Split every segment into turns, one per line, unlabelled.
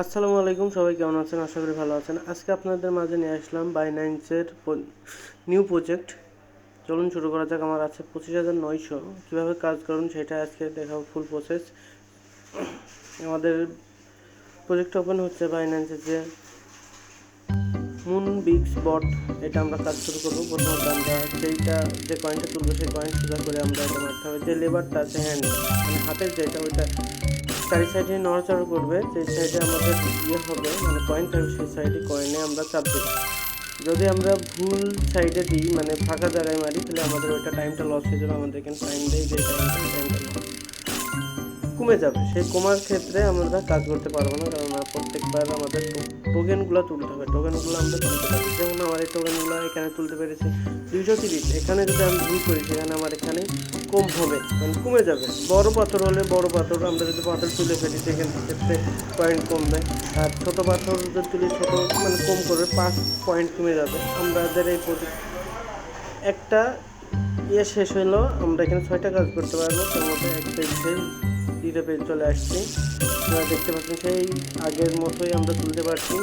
আসসালামু আলাইকুম, সবাই কেমন আছেন? আশা করি ভালো আছেন। আজকে আপনাদের মাঝে নিয়ে আসলাম বাইনাইন্সের নিউ প্রজেক্ট চলুন শুরু করা যাক। আমার আছে পঁচিশ হাজার নয়শো। কীভাবে কাজ করুন সেটা আজকে দেখাবো ফুল প্রসেস আমাদের প্রজেক্ট ওপেন হচ্ছে বাইনান্সের যে মুন বিগস বট এটা আমরা কাজ শুরু করব প্রথমত আমরা সেইটা যে কয়েনটা তুলবো সেই কয়েন সোজা করে আমরা এটা মারতে হবে। যে লেবারটা আছে হ্যান্ড মানে হাতের যেটা, ওইটা চারি সাইডে নড়াচড়া করবে, সেই সাইডে আমাদের ইয়ে হবে মানে কয়েন থাকবে সেই সাইডে কয়েনে আমরা চাপ দেবো। যদি আমরা ভুল সাইডে দিই মানে ফাঁকা জায়গায় মারি, তাহলে আমাদের ওইটা টাইমটা লস হয়ে যাবে। আমাদের এখানে টাইম দেয় যে টাইমটা কমে যাবে। সেই কমার ক্ষেত্রে আমরা কাজ করতে পারব না কারণ প্রত্যেকবার আমাদের টোকেনগুলো তুলতে হবে। টোকেনগুলো আমরা তুলতে পারি যেমন আমার এই টোকেনগুলো এখানে তুলতে পেরেছি দুইশো তিরিশ। এখানে যদি আমি ভুল করি, সেখানে আমার এখানে কম হবে মানে কমে যাবে। বড় পাথর হলে বড় পাথর, আমরা যদি পাথর তুলে ফেলি, সেখানে ক্ষেত্রে পয়েন্ট কমবে আর ছোট পাথর যদি তুলি, ছোটো মানে কম করবে পাঁচ পয়েন্ট কমে যাবে। আমাদের এই প্রজেক্ট একটা ইয়ে শেষ হলো আমরা এখানে ছয়টা কাজ করতে পারব। তার মধ্যে এক দ্বিতীয় পেজ চলে আসছে। আপনারা দেখতে পাচ্ছেন সেই আগের মতোই আমরা তুলতে পারছি।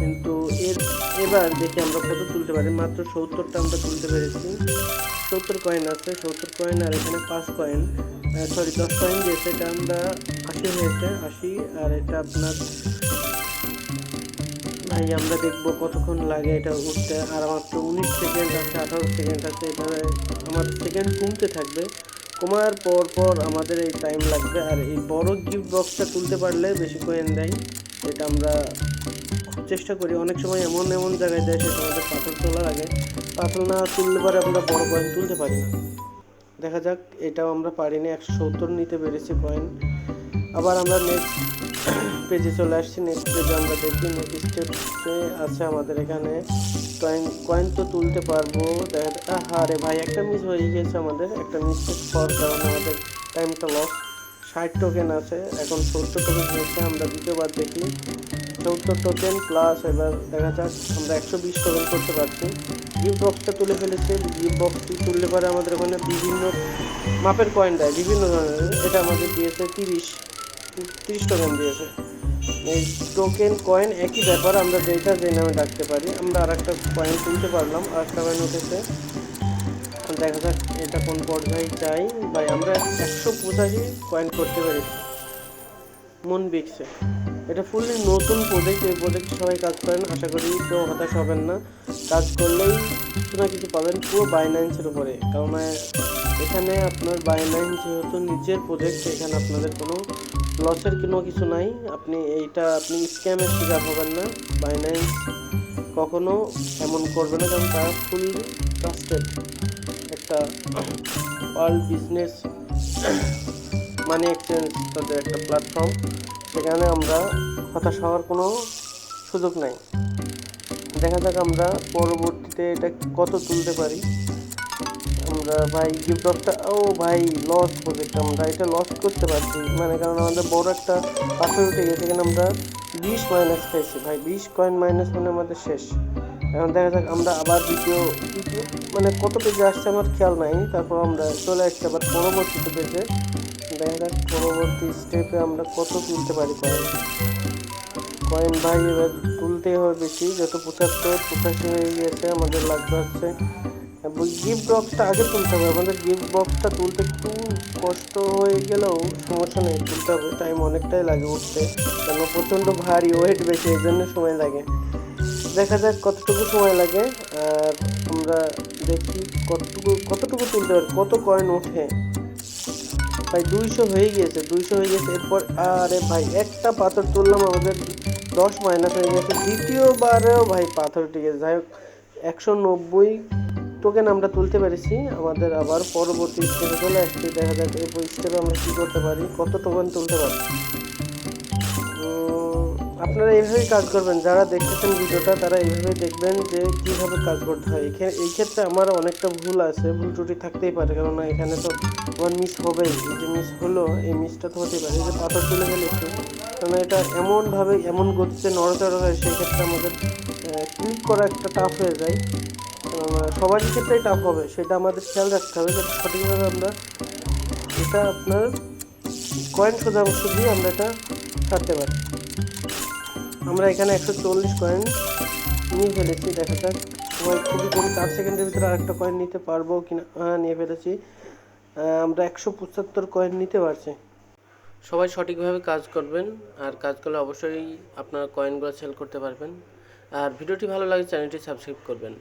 কিন্তু এর, এবার দেখি আমরা কত তুলতে পারি? মাত্র সত্তরটা আমরা তুলতে পেরেছি। সত্তর কয়েন আছে, সত্তর কয়েন আর এখানে পাঁচ কয়েন সরি দশ কয়েন দিয়েছে, এটা আমরা আশি হয়েছে, আশি। আর এটা আপনার, ভাই, আমরা দেখব কতক্ষণ লাগে এটা উঠতে। আর মাত্র উনিশ সেকেন্ড আছে, আঠারো সেকেন্ড আছে, এভাবে আমার সেকেন্ড কমতে থাকবে। কমার পর পর আমাদের এই টাইম লাগবে। আর এই বড় গিফট বক্সটা তুলতে পারলে বেশি কয়েন দেয়। এটা আমরা চেষ্টা করি। অনেক সময় এমন এমন জায়গায় দেয় সেটা আমাদের পাথর তোলার আগে। পাথর না তুললে পরে আমরা বড় কয়েন তুলতে পারি না। দেখা যাক, এটাও আমরা পারিনি। একশো সত্তর নিতে পেরেছি কয়েন আবার আমরা নেক্সট পেজে চলে আসছি নেক্সট পেজে আমরা দেখি নেক্সট স্টেপে আছে আমাদের এখানে। কয়েন কয়েন তো তুলতে পারব, দেখা হ্যাঁ রে ভাই, একটা মিস হয়ে গেছে আমাদের, একটা মিস্টেক হওয়ার কারণে আমাদের টাইমটা লস ষাট টোকেন আছে, এখন সত্তর টোকেন হয়েছে, আমরা দ্বিতীয়বার দেখি। সত্তর টোকেন প্লাস এবার দেখা যাক, আমরা একশো বিশ টোকেন করতে পারছি। গিফট বক্সটা তুলে ফেলেছে গিফট বক্সটি তুললে পরে আমাদের ওখানে বিভিন্ন মাপের কয়েন দেয়, বিভিন্ন ধরনের, এটা আমাদের দিয়েছে তিরিশ। তিরিশ টোকেন দিয়েছে। এই টোকেন কয়েন একই ব্যাপার, আমরা যেটা যে নামে ডাকতে পারি, আমরা আর একটা কয়েন তুলতে পারলাম আর একটা কয়েন উঠেছে দেখা যাক এটা কোন পর্যায়ে চাই ভাই, আমরা একশো পঁচাশি কয়েন করতে পারি। মন বিকছে এটা ফুললি নতুন প্রজেক্ট এই প্রজেক্টে সবাই কাজ করেন, আশা করি কেউ হতাশ হবেন না। কাজ করলেই কিছু না কিছু পাবেন পুরো বাইনান্সের উপরে। কারণ এখানে আপনার বাইনান্স যেহেতু নিজের প্রজেক্ট এখানে আপনাদের কোনো লসের কোনো কিছু নাই। আপনি এইটা, আপনি স্ক্যামের শিকার হবেন না। বাইনান্স কখনো এমন করবে না কারণ তারা ফুল ট্রাস্টেড একটা ওয়ার্ল্ড বিজনেস মানি এক্সচেঞ্জ তাদের একটা প্ল্যাটফর্ম সেখানে আমরা হতাশ হওয়ার কোনো সুযোগ নাই। দেখা যাক আমরা পরবর্তীতে এটা কত তুলতে পারি। আমরা ভাই গিফট অফটা ও ভাই লস প্রজেক্ট আমরা, এটা লস করতে পারছি। মানে কারণ আমাদের বড় একটা পাথর উঠে গেছে, এখানে আমরা বিশ মাইনাস খাইছি ভাই, বিশ কয়েন মাইনাস মানে আমাদের শেষ। এখন দেখা যাক, আমরা আবার দ্বিতীয় দ্বিতীয় মানে কত পেজে আসছে আমার খেয়াল নাই। তারপর আমরা চলে আসছি আবার পরবর্তীতে পেজে দেখা যাক, পরবর্তী স্টেপে আমরা কত তুলতে পারি কয়েন কয়েন ভাই, এবার তুলতে হবে বেশি, যত পঁচাত্তর, পঁচাশি হয়ে গিয়েছে আমাদের লাগবে হচ্ছে গিফট বক্সটা আগে তুলতে হবে। আমাদের গিফট বক্সটা তুলতে একটু কষ্ট হয়ে গেলেও সমস্যা নেই, তুলতে হবে। টাইম অনেকটাই লাগে উঠতে। কেন? প্রচণ্ড ভারী ওয়েট বেশি, এই জন্য সময় লাগে। দেখা যাক কতটুকু সময় লাগে। আর আমরা দেখি কতটুকু কতটুকু তুলতে পারি? কত কয়েন ওঠে? ভাই, দুইশো হয়ে গিয়েছে, দুইশো হয়ে গেছে এরপর, আরে ভাই, একটা পাথর তুললাম, আমাদের দশ মাইনাস হয়ে গেছে। দ্বিতীয়বারেও ভাই পাথর আছে যাই হোক, একশো নব্বই টোকেন আমরা তুলতে পেরেছি, আমাদের আবার পরবর্তী স্টেপে চলে আসছি, দেখা যাক এই স্টেপে আমরা কী করতে পারি, কত টোকেন তুলতে পারি। আপনারা এইভাবেই কাজ করবেন, যারা দেখতেছেন ভিডিওটা, তারা এইভাবেই দেখবেন যে কীভাবে কাজ করতে হয়। এখানে এই ক্ষেত্রে আমার অনেকটা ভুল আছে, ভুল ত্রুটি থাকতেই পারে, কেননা এখানে তো আমার মিস হবেই। যে মিস হলো, এই মিসটা তো হতেই পারে। যে পাথর তুলে ফেলেছে কারণ এটা এমনভাবে, এমন গতিতে নড়াচড়া হয়, সেই ক্ষেত্রে আমাদের ক্লিক করা একটা টাফ হয়ে যায়। সবারই ক্ষেত্রেই টাফ হবে, সেটা আমাদের খেয়াল রাখতে হবে যাতে সঠিকভাবে আমরা এটা আপনার কয়েন সোজা অবশ্য দিয়ে আমরা এটা ছাড়তে পারি। আমরা এখানে একশো চল্লিশ কয়েন নিয়ে ফেলেছি, দেখা যাক তোমার খুবই কম চার সেকেন্ডের ভিতরে আরেকটা কয়েন নিতে পারব কিনা হ্যাঁ নিয়ে ফেলেছি। আমরা একশো পঁচাত্তর কয়েন নিতে পারছি। সবাই সঠিকভাবে কাজ করবেন, আর কাজ করলে অবশ্যই আপনার কয়েনগুলো সেল করতে পারবেন। আর ভিডিওটি ভালো লাগে চ্যানেলটি সাবস্ক্রাইব করবেন।